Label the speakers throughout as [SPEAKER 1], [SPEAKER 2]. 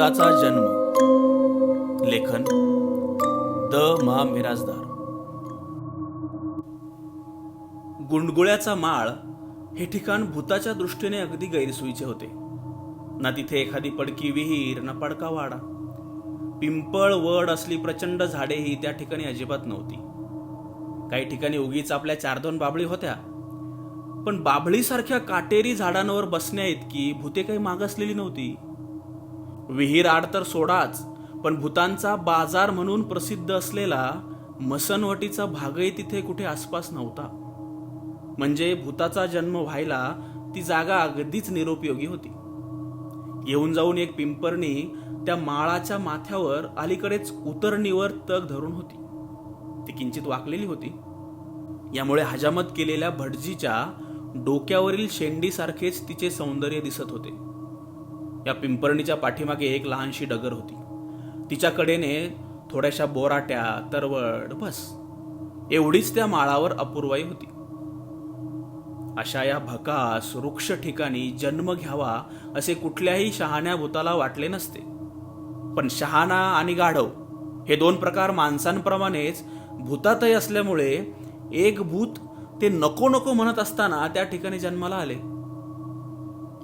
[SPEAKER 1] भूताचा जन्म. लेखन द मा मिराजदार गुंडगुळ्याचा माळ हे ठिकाण भूताच्या दृष्टीने अगदी गैरसोयीचे होते. ना तिथे एखादी पडकी विहीर ना पडका वाडा. पिंपळ वड असली प्रचंड झाडेही त्या ठिकाणी अजिबात नव्हती. काही ठिकाणी उगीच आपल्या चार दोन बाबळी होत्या. पण बाभळीसारख्या काटेरी झाडांवर बसण्या इतकी भूते काही मागासलेली नव्हती. विहीर आड तर सोडाच पण भूतांचा बाजार म्हणून प्रसिद्ध असलेला मसनवटीचा भागही तिथे कुठे आसपास नव्हता. म्हणजे भूताचा जन्म व्हायला ती जागा अगदीच निरुपयोगी होती. येऊन जाऊन एक पिंपरणी त्या माळाच्या माथ्यावर अलीकडेच उतरणीवर तग धरून होती. ती किंचित वाकलेली होती. यामुळे हजामत केलेल्या भटजीच्या डोक्यावरील शेंडीसारखेच तिचे सौंदर्य दिसत होते. या पिंपरणीच्या पाठीमागे एक लहानशी डगर होती. तिच्या कडेने थोड्याशा बोराट्या तरवड बस एवढीच त्या माळावर अपूर्वाई होती. अशा या भकास वृक्ष ठिकाणी जन्म घ्यावा असे कुठल्याही शहाण्या भूताला वाटले नसते. पण शहाणा आणि गाढव हे दोन प्रकार माणसांप्रमाणेच भूतातही असल्यामुळे एक भूत ते नको नको म्हणत असताना त्या ठिकाणी जन्माला आले.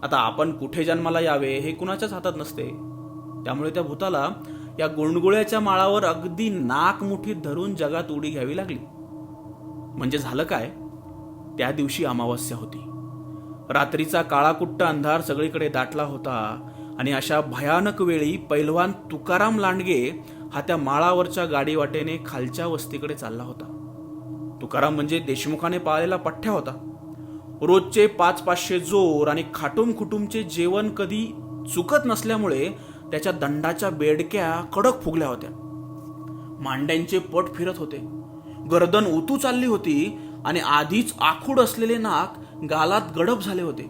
[SPEAKER 1] आता आपण कुठे जन्माला यावे हे कुणाच्याच हातात नसते. त्यामुळे त्या भूताला या गुणगुळ्याच्या माळावर अगदी नाक मुठीत धरून जगात उडी घ्यावी लागली. म्हणजे झालं काय? त्या दिवशी अमावस्या होती. रात्रीचा काळाकुट्ट अंधार सगळीकडे दाटला होता आणि अशा भयानक वेळी पैलवान तुकाराम लांडगे हा त्या माळावरच्या गाडीवाटेने खालच्या वस्तीकडे चालला होता. तुकाराम म्हणजे देशमुखाने पाळलेला पठ्ठ्या होता. रोजचे पाच पाचशे जोर आणि खाटूम खुटुमचे जेवण कधी चुकत नसल्यामुळे त्याच्या दंडाच्या बेडक्या कडक फुगल्या होत्या. मांड्यांचे पट फिरत होते. गर्दन उतू चालली होती आणि आधीच आखूड असलेले नाक गालात गडप झाले होते.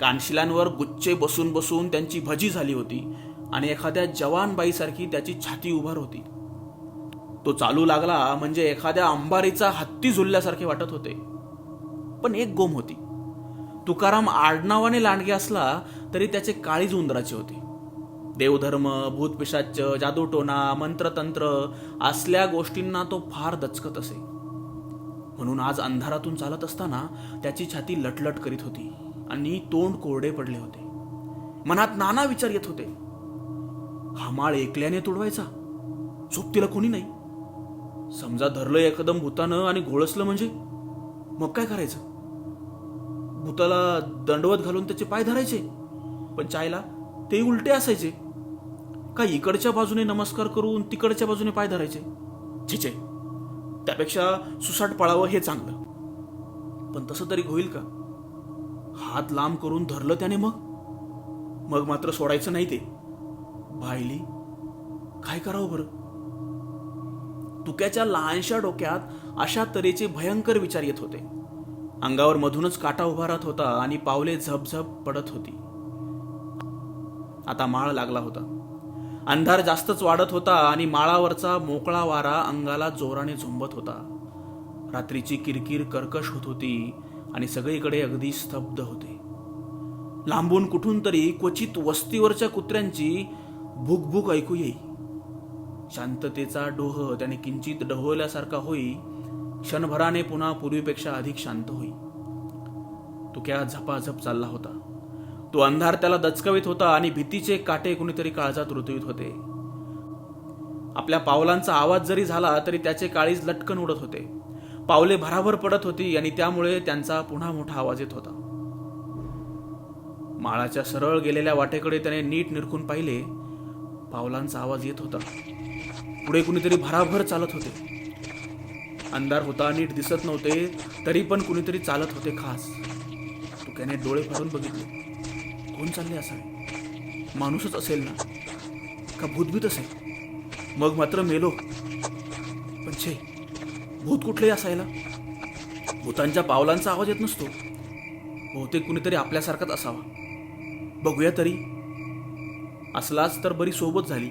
[SPEAKER 1] कानशिलांवर गुच्चे बसून बसून त्यांची भजी झाली होती आणि एखाद्या जवान बाईसारखी त्याची छाती उभार होती. तो चालू लागला म्हणजे एखाद्या अंबारीचा हत्ती झुलल्यासारखे वाटत होते. पण एक गोम होती. तुकाराम आडनावाने लांडगे असला तरी त्याचे काळीज उंदराचे होते. देवधर्म भूतपिशाच जादूटोना मंत्रतंत्र असल्या गोष्टींना तो फार दचकत असे. म्हणून आज अंधारातून चालत असताना त्याची छाती लटलट करीत होती आणि तोंड कोरडे पडले होते. मनात नाना विचार येत होते. हा माळ एकल्याने तुडवायचा? तिला कोणी नाही. समजा धरलं एकदम भूतानं आणि घोळसलं म्हणजे? मग काय करायचं? भूताला दंडवत घालून त्याचे पाय धरायचे. पण चायला ते उलटे असायचे. का इकडच्या बाजूने नमस्कार करून तिकडच्या बाजूने पाय धरायचे? छेचे त्यापेक्षा सुसाट पळावं हे चांगलं. पण तसं तरी होईल का? हात लांब करून धरलं त्याने मग? मग मात्र सोडायचं नाही ते. भाईली काय करावं बरं? तुक्याच्या लहानशा डोक्यात अशा तऱ्हेचे भयंकर विचार येत होते. अंगावर मधूनच काटा उभा राहत होता आणि पावले झपझप पडत होती. आता माळ लागला होता. अंधार जास्तच वाढत होता आणि माळावरचा मोकळा वारा अंगाला जोराने झुंबत होता. रात्रीची किरकिर कर्कश होत होती आणि सगळीकडे अगदी स्तब्ध होते. लांबून कुठून तरी क्वचित वस्तीवरच्या कुत्र्यांची भुकभुक ऐकू येई. शांततेचा डोह त्याने किंचित डहोल्यासारखा होई क्षणभराने पुन्हा पूर्वीपेक्षा अधिक शांत होई. तो क्या झपाझप चालला होता. तो अंधार त्याला दचकवित होता आणि भीतीचे काटे कुणीतरी काळजात रुतवीत होते. आपल्या पावलांचा आवाज जरी झाला तरी त्याचे काळीज लटकन उडत होते. पावले भराभर पडत होती आणि त्यामुळे त्यांचा पुन्हा मोठा आवाज येत होता. माळाच्या सरळ गेलेल्या वाटेकडे त्याने नीट निरखून पाहिले. पावलांचा आवाज येत होता. पुढे कुणीतरी भराभर चालत होते. अंधार होता नीट दिसत नव्हते तरी पण कुणीतरी चालत होते खास. तुक्याने डोळे फाडून बघितले. कोण चालले असावे? माणूसच असेल ना? का भूतभीत असेल? मग मात्र मेलो. पण छे भूत कुठलंही असायला? भूतांच्या पावलांचा आवाज येत नसतो. बहुतेक कुणीतरी आपल्यासारखाच असावा. बघूया तरी. असलाच तर बरी सोबत झाली.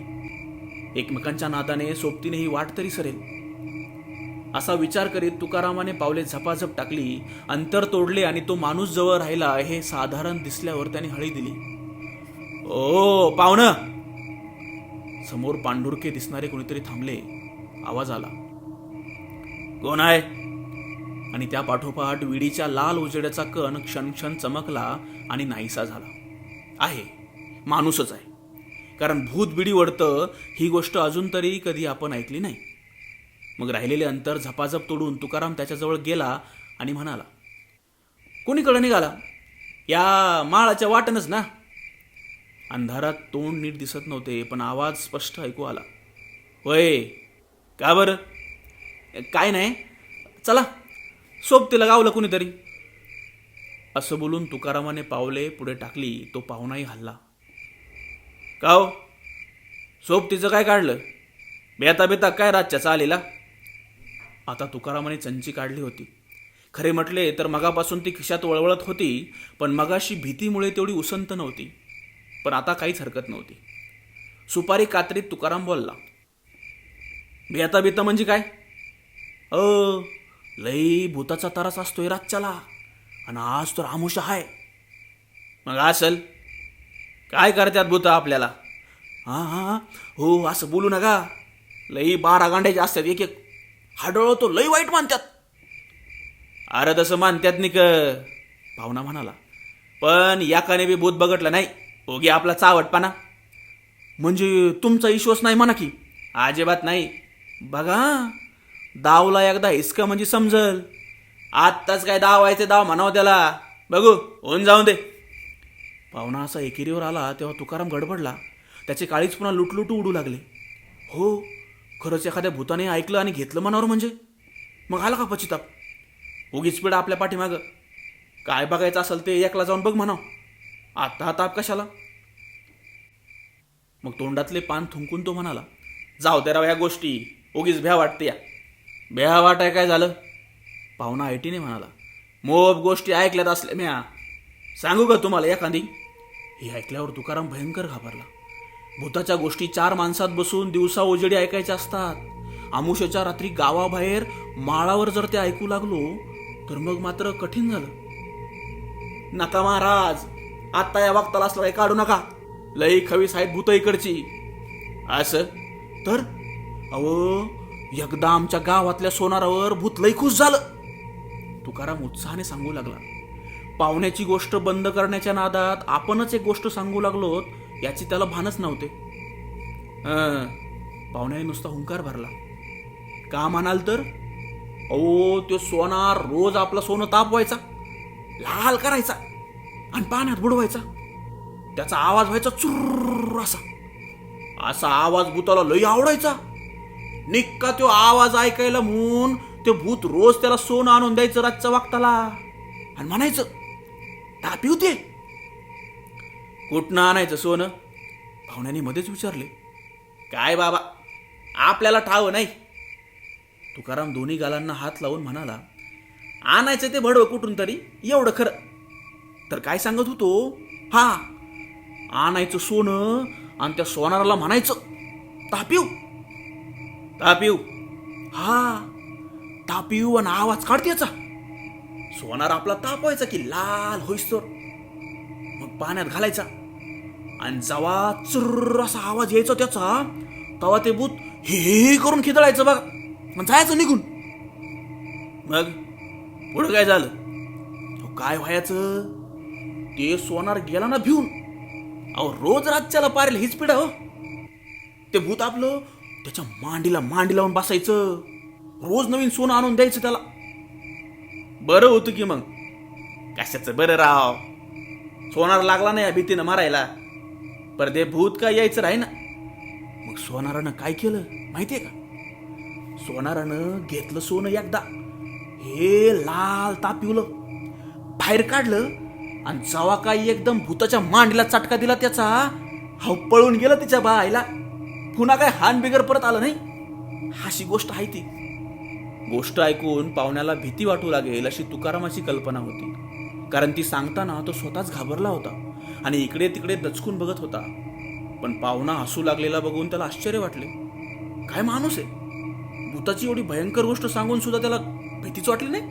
[SPEAKER 1] एकमेकांच्या नादाने सोबतीने ही वाट तरी सरेल. असा विचार करीत तुकारामाने पावले झपाझप टाकली अंतर तोडले आणि तो माणूस जवळ राहिला हे साधारण दिसल्यावर त्याने हळी दिली. ओ पाहुण! समोर पांढुरके दिसणारे कोणीतरी थांबले. आवाज आला. कोण आहे? आणि त्या पाठोपाठ विडीच्या लाल उजेड्याचा कण क्षण क्षण चमकला आणि नाहीसा झाला. आहे. माणूसच आहे. कारण भूत बिडी वडतं ही गोष्ट अजून तरी कधी आपण ऐकली नाही. मग राहिलेले अंतर झपाझप तोडून तुकाराम त्याच्याजवळ गेला आणि म्हणाला कोणीकडे निघाला? या माळाच्या वाटनच ना. अंधारात तोंड नीट दिसत नव्हते पण आवाज स्पष्ट ऐकू आला. होय. का बरं? काय नाही. चला सोबतीला गावलं कुणीतरी. असं बोलून तुकारामाने पावले पुढे टाकली तो पाहुणाही हल्ला. का हो? सोबतीचं काय काढलं? बेता बेता काय रातच्या चालेला? आता तुकारामाने चंची काढली होती. खरे म्हटले तर मगापासून ती खिशात वळवळत होती पण मगाशी भीतीमुळे तेवढी उसंत नव्हती. पण आता काहीच हरकत नव्हती. सुपारी कात्रीत तुकाराम बोलला भियाता बिता म्हणजे काय? अ लई भूताचा तरास असतोय रातच्याला आणि आज तर आमुष आहे मग असल? काय करतात भूत आपल्याला? हां हां हो असं बोलू नका. लई बारा गांड्याचे असतात एक एक हाडळतो लई वाईट मानतात अरे तसं मानतात निक पाहुणा म्हणाला पण याकाने बी भूत बघटलं नाही ओगे आपला चावटपणा. म्हणजे तुमचा विश्वास नाही म्हणा की. अजिबात नाही. बघा दावला एकदा हिसका म्हणजे समजल. आत्ताच काय दावायचे दाव म्हणावं त्याला. बघू होऊन जाऊन दे. पाहुणा असा एकेरीवर आला तेव्हा तुकाराम गडबडला. त्याचे काळीच पुन्हा लुटलुटू उडू लागले. हो खरंच एखाद्या भूताने ऐकलं आणि घेतलं मनावर म्हणजे? मग आला का पचिताप उगीच पिढा आपल्या पाठीमागं. काय बघायचं असेल ते एकला जाऊन बघ म्हणाव. आत्ता हा ताप कशाला? मग तोंडातले पान थुंकून तो म्हणाला जाऊ दे राव या गोष्टी. उगीच भ्या वाटते या. भ्या वाटाय काय झालं? पाहुणा आयटीने म्हणाला मोब गोष्टी ऐकल्यात असल्या म्या. सांगू का तुम्हाला एखादी? हे ऐकल्यावर तुकाराम भयंकर घाबरला. भूताच्या गोष्टी चार माणसात बसून दिवसा ओजडी ऐकायच्या असतात. आमुष्याच्या रात्री गावाबाहेर माळावर जर ते ऐकू लागलो तर मग मात्र कठीण झालं. नका महाराज आता या वक्ताला असलं काढू नका. लई खवीस आहेत भूत इकडची. असं तर? अहो एकदा आमच्या गावातल्या सोनारावर भूत लई खुश झालं. तुकाराम उत्साहाने सांगू लागला. पाहुण्याची गोष्ट बंद करण्याच्या नादात आपणच एक गोष्ट सांगू लागलो याची त्याला भानच नव्हते. पाहुण्याने नुसता हुंकार भरला. का म्हणाल तर? अहो तो सोनार रोज आपलं सोनं तापवायचा लाल करायचा आणि पाण्यात बुडवायचा. त्याचा आवाज व्हायचा चुर्र असा. असा आवाज भूताला लई आवडायचा. निक्का तो आवाज ऐकायला म्हणून ते भूत रोज त्याला सोनं आणून द्यायचं रातच्या वागताला आणि म्हणायचं तापी होते. कुठनं आणायचं सोनं? पाहुण्याने मध्येच विचारले. काय बाबा आपल्याला ठाव नाही. तुकाराम दोन्ही गालांना हात लावून म्हणाला आणायचं ते भडवं कुठून तरी? एवढं खरं. तर काय सांगत होतो? हा आणायचं सोनं आणि त्या सोनाराला म्हणायचं तापिव. तापिव? हा तापिव आणि आवाज काढते याचा सोनार आपला तापवायचा की लाल होईस्तोर मग पाण्यात घालायचा. आणि जेव्हा चुर्र असा आवाज यायचा त्याचा तेव्हा ते भूत हे हे करून खिदळायचं बघ. मग जायचं निघून. मग पुढं काय झालं? तो काय व्हायचं? ते सोनार गेला ना भिवून अहो रोज रातच्याला पारेल हीच पिढा हो. ते भूत आपलं त्याच्या मांडीला मांडी लावून बसायचं. रोज नवीन सोनं आणून द्यायचं त्याला. बरं होतं की मग? कशाचं बरं राव? सोनार लागला नाही या भीतीनं मारायला? परदे भूत काय यायचं राही ना? मग सोनारानं काय केलं? माहितीये का? सोनारानं घेतलं सोनं एकदा. हे लाल ताप तापिवलं बाहेर काढलं आणि जेव्हा काही एकदम भूताच्या मांडीला चटका दिला त्याचा. हा पळून गेला तिच्या बायला पुन्हा काय हान बिगर परत आलं नाही? अशी गोष्ट आहे ती. गोष्ट ऐकून पाहुण्याला भीती वाटू लागेल अशी तुकारामाची कल्पना होती. कारण ती सांगताना तो स्वतःच घाबरला होता. आणि इकडे तिकडे दचकून बघत होता. पण पाहुणा हसू लागलेला बघून त्याला आश्चर्य वाटले. काय माणूस आहे? भूताची एवढी भयंकर गोष्ट सांगून सुद्धा त्याला भीतीच वाटली नाही?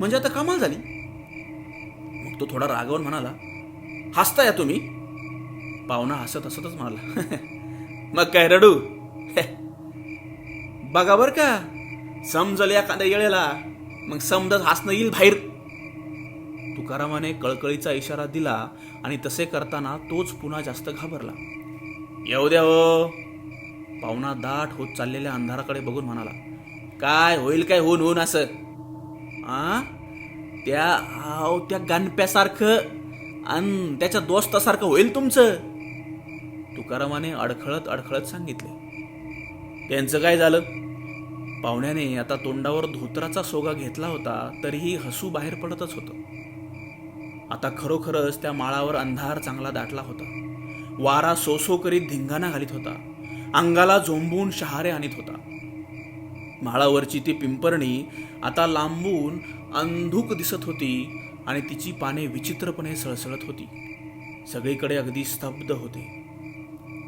[SPEAKER 1] म्हणजे आता कमाल झाली? मग तो थोडा रागावून म्हणाला हसता या तुम्ही? पाहुणा हसत हसतच म्हणाला मग काय रडू? बघा बर का. समजल एखाद्या येळेला. मग समजत हसणं येईल बाहेर. तुकारामाने कळकळीचा इशारा दिला आणि तसे करताना तोच पुन्हा जास्त घाबरला. येऊ द्या हो. पाहुणा दाट होत चाललेल्या अंधाराकडे बघून म्हणाला काय होईल काय होऊन होऊन असं? आ? त्या आव त्या गणप्यासारखं आणि त्याच्या दोस्तासारखं होईल तुमचं? तुकारामाने अडखळत अडखळत सांगितले त्यांचं काय झालं? पाहुण्याने आता तोंडावर धोत्राचा सोगा घेतला होता तरीही हसू बाहेर पडतच होतं. आता खरोखरच त्या माळावर अंधार चांगला दाटला होता. वारा सोसो करीत धिंगाणा घालीत होता. अंगाला झोंबून शहारे आणीत होता. माळावरची ती पिंपरणी आता लांबून अंधुक दिसत होती आणि तिची पाने विचित्रपणे सळसळत होती. सगळीकडे अगदी स्तब्ध होते.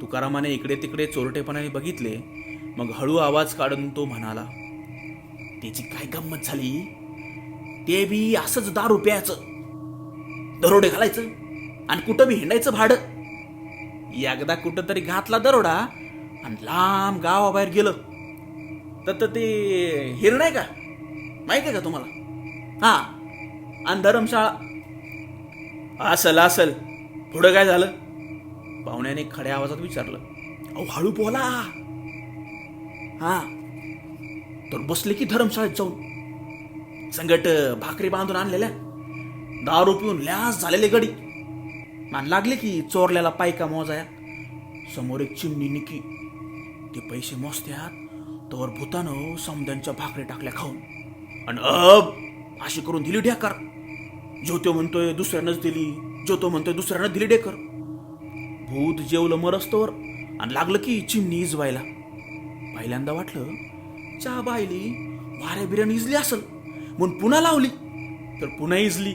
[SPEAKER 1] तुकारामाने इकडे तिकडे चोरटेपणाने बघितले मग हळू आवाज काढून तो म्हणाला त्याची काय गंमत झाली? ते बी असंच दारू प्यायचं. दरोडे घालायचं आणि कुठं बी हिंडायचं भाडं. एकदा कुठं तरी घातला दरोडा आणि लांब गावाबाहेर गेलं. तर तर ते हिरण आहे का? माहिती आहे का तुम्हाला? हा. आणि धरमशाळा. असल असल. पुढं काय झालं? पाहुण्याने खड्या आवाजात विचारलं. अहो हळू बोला. हा. तर बसले की धर्मशाळेत जाऊन. संगट भाकरी बांधून आणलेल्या. दारू पिऊन ल्यास झालेले गडी. मान लागले की चोरल्याला पायका मोजाया समोर एक चिमणी निकी. ते पैसे मोजत्यात तर भूतानं समद्यांच्या भाकरी टाकल्या खाऊन. आणि अब अशी करून दिली ढेकर ज्योतो म्हणतोय दुसऱ्यानंच दिली ज्योतो म्हणतोय दुसऱ्यानं दिली ढेकर भूत जेवलं मरस्तवर आणि लागलं की चिमणी इजवायला. पहिल्यांदा वाटलं चहा बायली वाऱ्या बिर्याणी इजली असल. म्हणून पुन्हा लावली. तर पुन्हा इजली.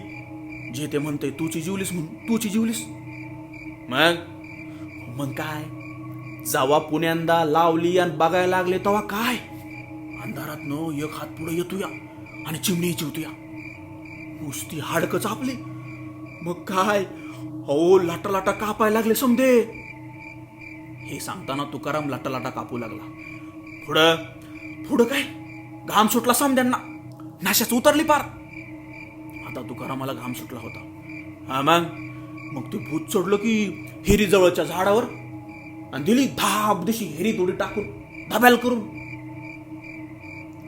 [SPEAKER 1] जे ते म्हणतंय तूची जीवलीस म्हणून तूची जीवलीस मग? मग काय? जावा पुण्यांदा लावली आणि बघायला लागले तेव्हा काय? अंधारात न एक हात पुढे येतोया आणि चिमणी चिवतोया. नुसती हाडकं चापली. मग काय? हो लाटा लाटा कापायला लागले समदे हे सांगताना तुकाराम लाटा लाटा कापू लागला. पुढं? पुढं काय? घाम सुटला समद्यांना नाशाच उतरली पार. आता तुकारामाला घाम सुटला होता. हा मग? मग ते भूत चढलं की हिरी जवळच्या झाडावर आणि दिली धाप दिशी हिरी थोडी टाकून धब्याल करून.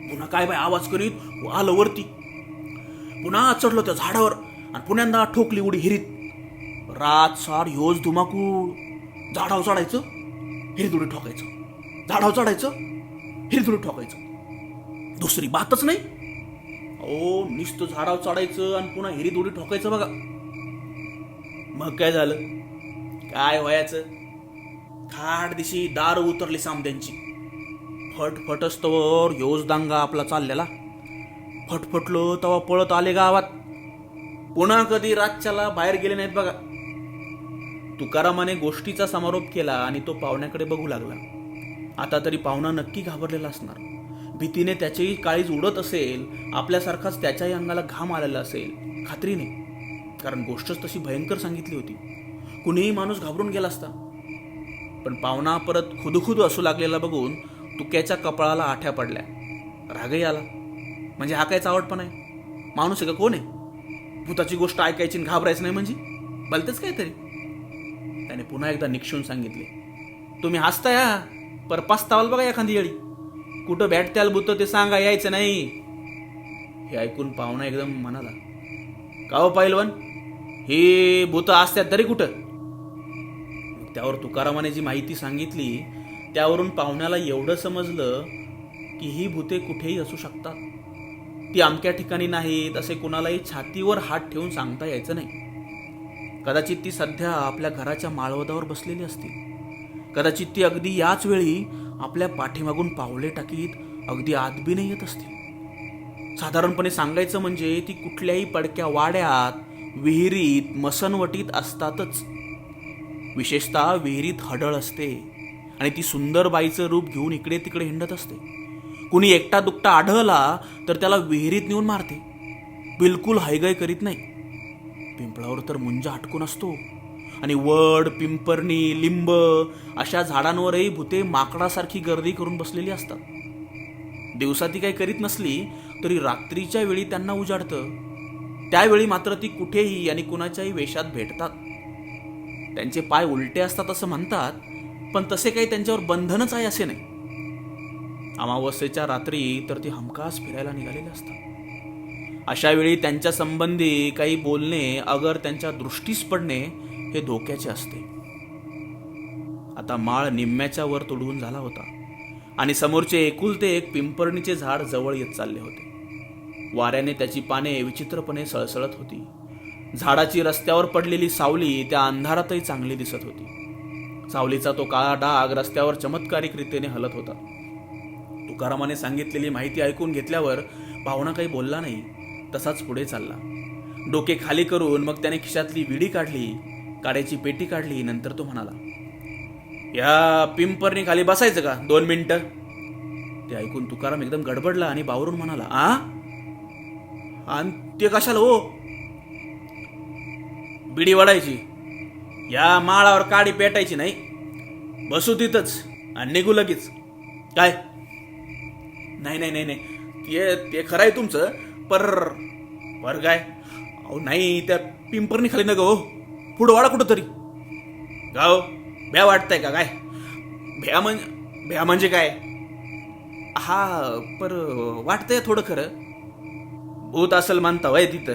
[SPEAKER 1] पुन्हा काय बाय आवाज करीत आलं वरती. पुन्हा चढलो त्या झाडावर आणि पुण्यांदा ठोकली उडी हिरीत. रात सार योज धुमाकूळ झाडावर चढायचं हिरी उडी ठोकायचं. झाडावर चढायचं हिरी उडी ठोकायचं. दुसरी बातच नाही. ओ नुसतं झाडावर चढायचं आणि पुन्हा हिरी दोडी ठोकायचं बघा. मग काय झालं? काय व्हायचं? खाड दिशी दार उतरली सामद्यांची फटफट असतवर योज दांगा आपला चाललेला. फटफटलो तेव्हा पळत आले गावात. पुन्हा कधी रातच्याला बाहेर गेले नाहीत बघा. तुकारामाने गोष्टीचा समारोप केला आणि तो पाहुण्याकडे बघू लागला. आता तरी पाहुणा नक्की घाबरलेला असणार. भीतीने त्याचीही काळीज उडत असेल आपल्यासारखाच त्याच्याही अंगाला घाम आलेला असेल. खात्रीने कारण गोष्टच तशी भयंकर सांगितली होती. कुणीही माणूस घाबरून गेला असता. पण पाहुणा परत खुदखुद असू लागलेला बघून तुक्याच्या कपाळाला आठ्या पडल्या. रागही आला. म्हणजे हा काय चावटपण आहे. माणूस आहे का? कोण आहे? भूताची गोष्ट ऐकायची आणि घाबरायचं नाही म्हणजे? भलतेच काहीतरी. त्याने पुन्हा एकदा निक्षून सांगितले. तुम्ही हसताय पर पास्तावाल बघा एखादी येळी कुठं भेटत्याल भूत ते सांगा यायचं नाही. हे ऐकून पाहुणा एकदम म्हणाला का हो पैलवान हे भूत असतात तरी कुठं? त्यावर तुकारामाने जी माहिती सांगितली त्यावरून पाहुण्याला एवढं समजलं की ही भूते कुठेही असू शकतात. ती अमक्या ठिकाणी नाहीत असे कुणालाही छातीवर हात ठेवून सांगता यायचं नाही. कदाचित ती सध्या आपल्या घराच्या माळवदावर बसलेली असतील. कदाचित ती अगदी याच वेळी आपल्या पाठीमागून पावले टाकीत अगदी आतबीने येत असतील. साधारणपणे सांगायचं म्हणजे ती कुठल्याही पडक्या वाड्यात विहिरीत मसनवटीत असतातच. विशेषतः विहिरीत हडळ असते आणि ती सुंदर बाईचं रूप घेऊन इकडे तिकडे हिंडत असते. कुणी एकटा दुकटा आढळला तर त्याला विहिरीत नेऊन मारते. बिलकुल हायगाय करीत नाही. पिंपळावर तर मुंजा हटकून असतो. आणि वड पिंपरणी लिंब अशा झाडांवरही भूते माकडासारखी गर्दी करून बसलेली असतात. दिवसा ती काही करीत नसली तरी रात्रीच्या वेळी त्यांना उजाडतं. त्यावेळी मात्र ती कुठेही आणि कुणाच्याही वेशात भेटतात. त्यांचे पाय उलटे असतात असं म्हणतात पण तसे काही त्यांच्यावर बंधनच आहे असे नाही. अमावस्येच्या रात्री तर ते हमखास फिरायला निघालेले असतात. अशा वेळी त्यांच्या संबंधी काही बोलणे अगर त्यांच्या दृष्टीस पडणे हे धोक्याचे असते. आता माळ निम्म्याच्या वर तुडवून झाला होता आणि समोरचे एकुलते एक पिंपरणीचे झाड जवळ येत चालले होते. वाऱ्याने त्याची पाने विचित्रपणे सळसळत होती. झाडाची रस्त्यावर पडलेली सावली त्या अंधारातही चांगली दिसत होती. सावलीचा तो काळा डाग रस्त्यावर चमत्कारिक रीतीने हलत होता. तुकारामाने सांगितलेली माहिती ऐकून घेतल्यावर भावना काही बोलला नाही तसाच पुढे चालला. डोके खाली करून मग त्याने खिशातली विडी काढली काड्याची पेटी काढली नंतर तो म्हणाला या पिंपरनी खाली बसायचं का? दोन मिनिटं. ते ऐकून तुकाराम एकदम गडबडला आणि बावरून म्हणाला आ? आणि ते कशाला हो? बिडी वडायची. या माळावर काडी पेटायची नाही. बसू तिथंच आणि निघू लगेच. काय? नाही नाही नाही नाही. ते ते खरं आहे तुमचं पर पर काय अहो नाही त्या पिंपरनी खाली नका हो. पुढं वाढा कुठं तरी गाव भ्या वाटतंय का काय? भ्या म्हणजे भ्या म्हणजे काय? हा पर वाटतंय थोडं खरं. भूत असेल मानता वय तिथं.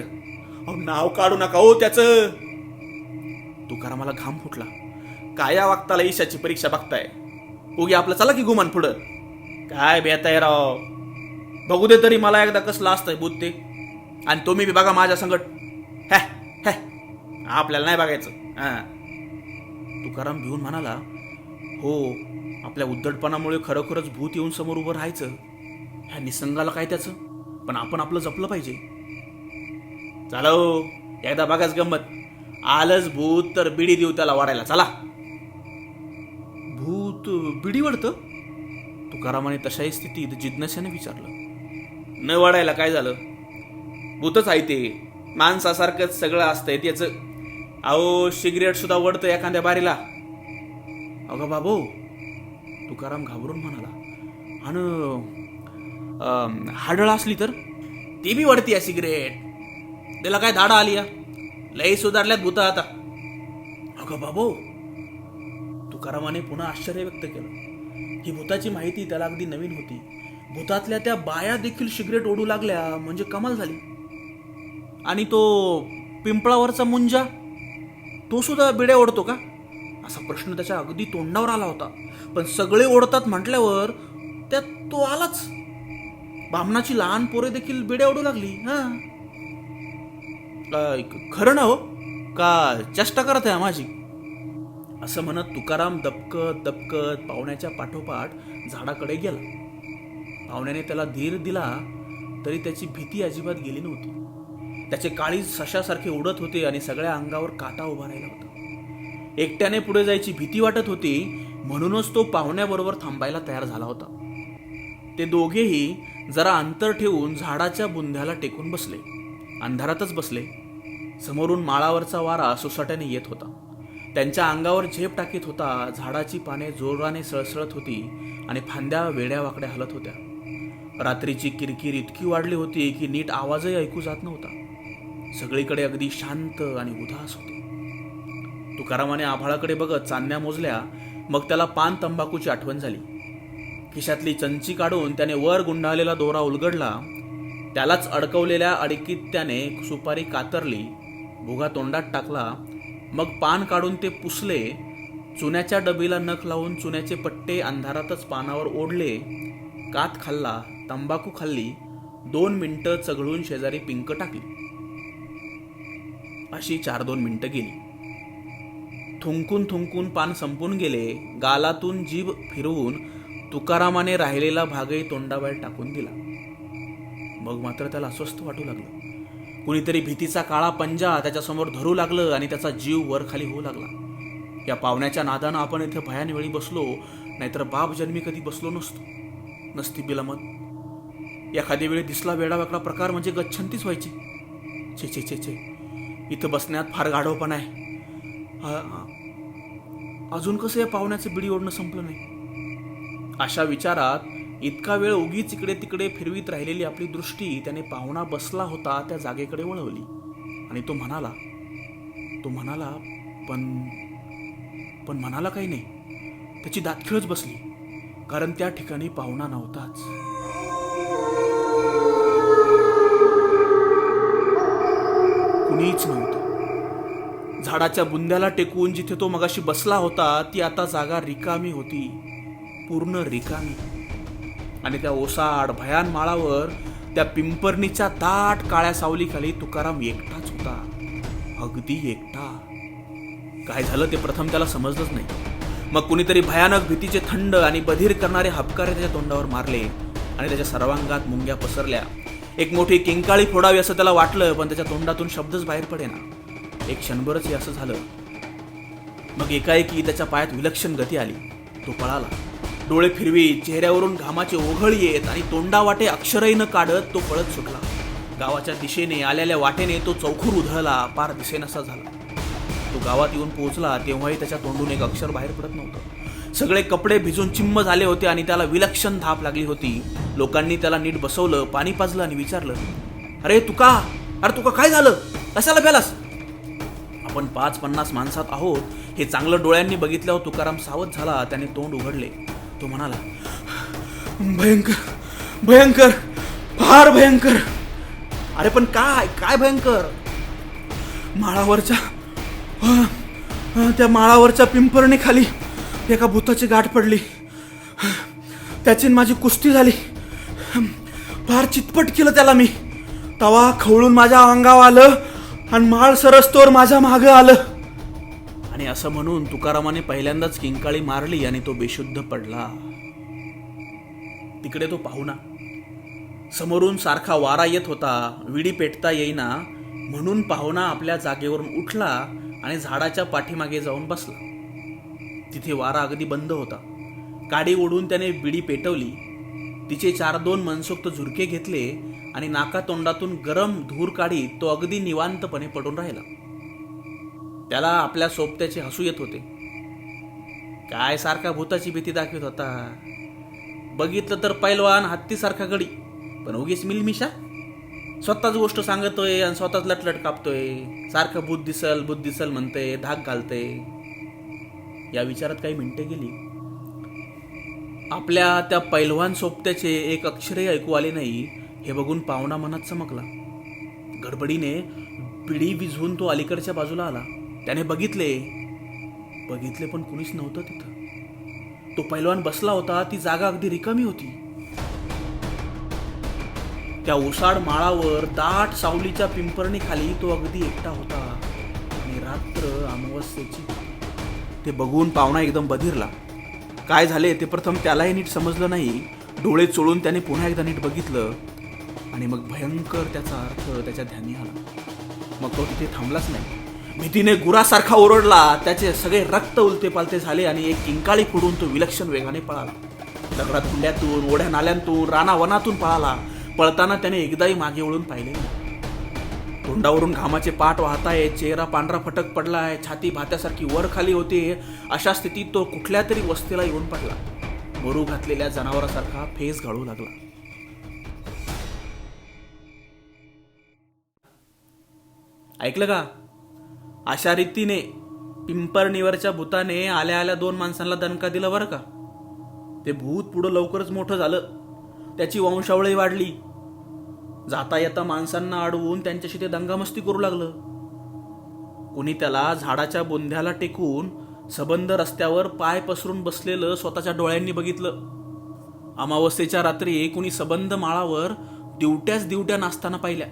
[SPEAKER 1] अहो नाव काढू नका हो त्याचं. तुकारामाला घाम फुटला. काय या वागताला ईशाची परीक्षा बघताय? उगी आपलं चला की गुमान पुढं. काय बेताय राव? बघू दे तरी मला एकदा कसलं असतंय भूत ते. आणि तुम्ही बी बघा माझ्या संकट आपल्याला नाही बघायचं. हां. तुकाराम भिवून म्हणाला हो आपल्या उद्धटपणामुळे खरोखरच भूत येऊन समोर उभं राहायचं. ह्या निसंगाला काय त्याचं? पण आपण आपलं जपलं पाहिजे. चालो हो एकदा बघाच गंमत. आलंच भूत तर बिडी देऊ त्याला वाढायला. चला. भूत बिडी वाढतं? तुकारामाने तशाही स्थितीत जिज्ञासाने विचारलं. न वाढायला काय झालं? भूतच आहे ते. माणसासारखंच सगळं असतंय त्याचं. अहो सिगरेट सुद्धा वडतं एखाद्या बारीला. अगं बाबू तुकाराम घाबरून म्हणाला. आणि हाडळ असली तर? ती बी वडती या सिगरेट. त्याला काय धाडा आली या? लई सुधारल्यात भूत आता. अगं बाबू तुकारामाने पुन्हा आश्चर्य व्यक्त केलं. ही भूताची माहिती त्याला अगदी नवीन होती. भूतातल्या त्या बाया देखील सिगरेट ओढू लागल्या म्हणजे कमाल झाली. आणि तो पिंपळावरचा मुंजा? तो सुद्धा बिड्या ओढतो का? असा प्रश्न त्याच्या अगदी तोंडावर आला होता. पण सगळे ओढतात म्हटल्यावर त्यात तो आलाच. बामणाची लहान पोरे देखील बिड्या ओढू लागली हा? खरं ना हो? का चेष्टा करत आहे माझी? असं म्हणत तुकाराम दबकत दबकत पाहुण्याच्या पाठोपाठ झाडाकडे गेला. पाहुण्याने त्याला धीर दिला तरी त्याची भीती अजिबात गेली नव्हती. त्याचे काळी सशासारखे उडत होते आणि सगळ्या अंगावर काटा उभा राहिला होता. एकट्याने पुढे जायची भीती वाटत होती म्हणूनच तो पाहुण्याबरोबर थांबायला तयार झाला होता. ते दोघेही जरा अंतर ठेवून झाडाच्या बुंध्याला टेकून बसले. अंधारातच बसले. समोरून माळावरचा वारा सुसाट्याने येत होता. त्यांच्या अंगावर झेप टाकीत होता झाडाची पाने जोराने सळसळत होती आणि फांद्या वेड्या वाकड्या हलत होत्या. रात्रीची किरकिर इतकी वाढली होती की नीट आवाजही ऐकू जात नव्हता. सगळीकडे अगदी शांत आणि उदास होते. तुकारामाने आभाळाकडे बघत चांदण्या मोजल्या मग त्याला पान तंबाखूची आठवण झाली. खिशातली चंची काढून त्याने वर गुंडाळलेला दोरा उलगडला. त्यालाच अडकवलेल्या अडकीत त्याने सुपारी कातरली भुगा तोंडात टाकला मग पान काढून ते पुसले चुन्याच्या डबीला नख लावून चुन्याचे पट्टे अंधारातच पानावर ओढले कात खाल्ला तंबाखू खाल्ली दोन मिनटं चघळून शेजारी पिंक टाकली. अशी चार दोन मिनटं गेली. थुंकून थुंकून पान संपून गेले गालातून जीभ फिरवून तुकारामाने राहिलेला भागही तोंडाबाहेर टाकून दिला. मग मात्र त्याला अस्वस्थ वाटू लागलं. कुणीतरी भीतीचा काळा पंजा त्याच्यासमोर धरू लागलं आणि त्याचा जीव वर खाली होऊ लागला. या पावण्याच्या नादानं आपण इथे भयान वेळी बसलो नाहीतर बाप जन्मी कधी बसलो नसतो. नसती बिलामत. एखाद्या वेळी दिसला वेडावाकडा प्रकार म्हणजे गच्छंतीच व्हायची. छे छे छे छे. इथं बसण्यात फार गाढवपण आहे. अजून कसं या पाहुण्याचं बिडी ओढणं संपलं नाही? अशा विचारात इतका वेळ उगीच इकडे तिकडे फिरवीत राहिलेली आपली दृष्टी त्याने पाहुणा बसला होता त्या जागेकडे वळवली. आणि तो म्हणाला तो म्हणाला पण पण म्हणाला काही नाही. त्याची दातखिळच बसली. कारण त्या ठिकाणी पाहुणा नव्हताच. कुणीच नव्हतं. झाडाच्या बुंद्याला टेकून जिथे तो मगाशी बसला होता ती आता जागा रिकामी होती. पूर्ण रिकामी. आणि त्या ओसाड भयान माळावर त्या पिंपरणीच्या दाट काळ्या सावलीखाली तुकाराम एकटाच होता. अगदी एकटा. काय झालं ते प्रथम त्याला समजलंच नाही. मग कुणीतरी भयानक भीतीचे थंड आणि बधीर करणारे हबकारे त्याच्या तोंडावर मारले आणि त्याच्या सर्वांगात मुंग्या पसरल्या. एक मोठी किंकाळी फोडावी असं त्याला वाटलं पण त्याच्या तोंडातून शब्दच बाहेर पडेना. एक क्षणभरच हे असं झालं. मग एकाएकी त्याच्या पायात विलक्षण गती आली. तो पळाला. डोळे फिरवी चेहऱ्यावरून घामाचे ओघळ येत आणि तोंडावाटे अक्षरही न काढत तो पळत सुटला. गावाच्या दिशेने आलेल्या वाटेने तो चौखूर उधळला पार दिसेनासा झाला. तो गावात येऊन पोहोचला तेव्हाही त्याच्या तोंडून एक अक्षर बाहेर पडत नव्हतं. सगळे कपडे भिजून चिम्म झाले होते आणि त्याला विलक्षण धाप लागली होती. लोकांनी त्याला नीट बसवलं पाणी पाजलं आणि विचारलं अरे तुका? अरे तुका काय झालं? कशाला प्यालास? आपण पाच पन्नास माणसात आहोत. हे चांगलं डोळ्यांनी बघितल्यावर तुकाराम सावध झाला त्याने तोंड उघडले. तो म्हणाला भयंकर भयंकर फार भयंकर. अरे पण काय? काय भयंकर? माळावरच्या त्या माळावरच्या पिंपरणे खाली एका भूताची गाठ पडली. त्याची माझी कुस्ती झाली. फार चितपट केलं त्याला मी. तवा खवळून माझ्या अंगावर आलं आणि माळ सरस्तोवर माझ्या मागं आलं. आणि असं म्हणून तुकारामाने पहिल्यांदाच किंकाळी मारली आणि तो बेशुद्ध पडला. तिकडे तो पाहुणा समोरून सारखा वारा येत होता. विडी पेटता येईना. म्हणून पाहुणा आपल्या जागेवरून उठला आणि झाडाच्या पाठीमागे जाऊन बसला. तिथे वारा अगदी बंद होता. काडी ओढून त्याने बिडी पेटवली. तिचे चार दोन मनसोक्त झुरके घेतले आणि नाका तोंडातून गरम धूर काढीत तो अगदी निवांतपणे पडून राहिला. त्याला आपल्या सोबत्याचे हसू येत होते. काय सारखा भूताची भीती दाखवत होता. बघितलं तर पैलवान हत्तीसारखा गडी पण उगीच मिलमिशा? स्वतःच गोष्ट सांगतोय आणि स्वतःच लटलट कापतोय. सारखं भूत दिसल भूत दिसल म्हणतंय धाक घालतंय. या विचारात काही मिनटे गेली. आपल्या त्या पैलवान सोबत्याचे एक अक्षरही ऐकू आले नाही. हे बघून पाहुणा मनात चमकला. गडबडीने पिढी विझवून तो अलीकडच्या बाजूला आला. त्याने बघितले. बघितले पण कुणीच नव्हतं तिथं. तो पैलवान बसला होता. ती जागा अगदी रिकामी होती. त्या ओसाड माळावर दाट सावलीच्या पिंपरणीखाली तो अगदी एकटा होता. आणि रात्र अमावस्येची ते बघून पाहुणा एकदम बधिरला. काय झाले ते प्रथम त्यालाही नीट समजलं नाही. डोळे चोळून त्याने पुन्हा एकदा नीट बघितलं. आणि मग भयंकर त्याचा अर्थ त्याच्या ध्यानी आला. मग तो तिथे थांबलाच नाही. भीतीने गुरासारखा ओरडला. त्याचे सगळे रक्त उलते पालते झाले आणि एक किंकाळी फोडून तो विलक्षण वेगाने पळाला. दगडात हुंड्यातून ओढ्या नाल्यांतून रानावनातून पळाला. पळताना त्याने एकदाही मागे वळून पाहिले नाही. तोंडावरून घामाचे पाठ वाहताय चेहरा पांढरा फटक पडला आहे छाती भात्यासारखी वर खाली होते. अशा स्थितीत तो कुठल्या तरी वस्तीला येऊन पडला. मरू घातलेल्या जनावरासारखा फेस घालू लागला. ऐकलं का? अशा रीतीने पिंपरणीवरच्या भूताने आल्या आल्या दोन माणसांना दणका दिला बरं का? ते भूत पुढं लवकरच मोठं झालं. त्याची वंशावळी वाढली. जाता येता माणसांना अडवून त्यांच्याशी ते दंगामस्ती करू लागलं. कुणी त्याला झाडाच्या बोंध्याला टेकून सबंध रस्त्यावर पाय पसरून बसलेलं स्वतःच्या डोळ्यांनी बघितलं. अमावस्येच्या रात्री कुणी सबंध माळावर दिवट्याच दिवट्या नाचताना पाहिल्या.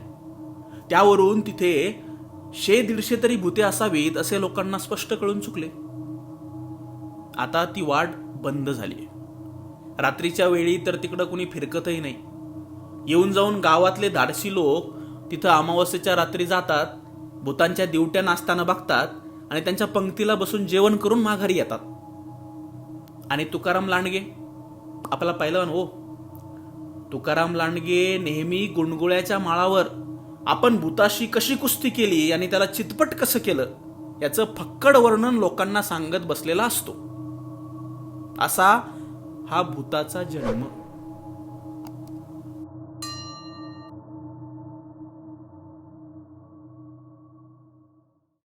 [SPEAKER 1] त्यावरून तिथे शे दीडशे तरी भूते असावीत असे लोकांना स्पष्ट कळून चुकले. आता ती वाट बंद झाली. रात्रीच्या वेळी तर तिकडं कुणी फिरकतही नाही. येऊन जाऊन गावातले धाडसी लोक तिथं अमावस्येच्या रात्री जातात भूतांच्या दिवट्या नाचताना बघतात आणि त्यांच्या पंक्तीला बसून जेवण करून माघारी येतात. आणि तुकाराम लांडगे आपला पहिलवान हो तुकाराम लांडगे नेहमी गुणगुळ्याच्या माळावर आपण भूताशी कशी कुस्ती केली आणि त्याला चितपट कसं केलं याचं फक्कड वर्णन लोकांना सांगत बसलेला असतो. असा हा भूताचा जन्म.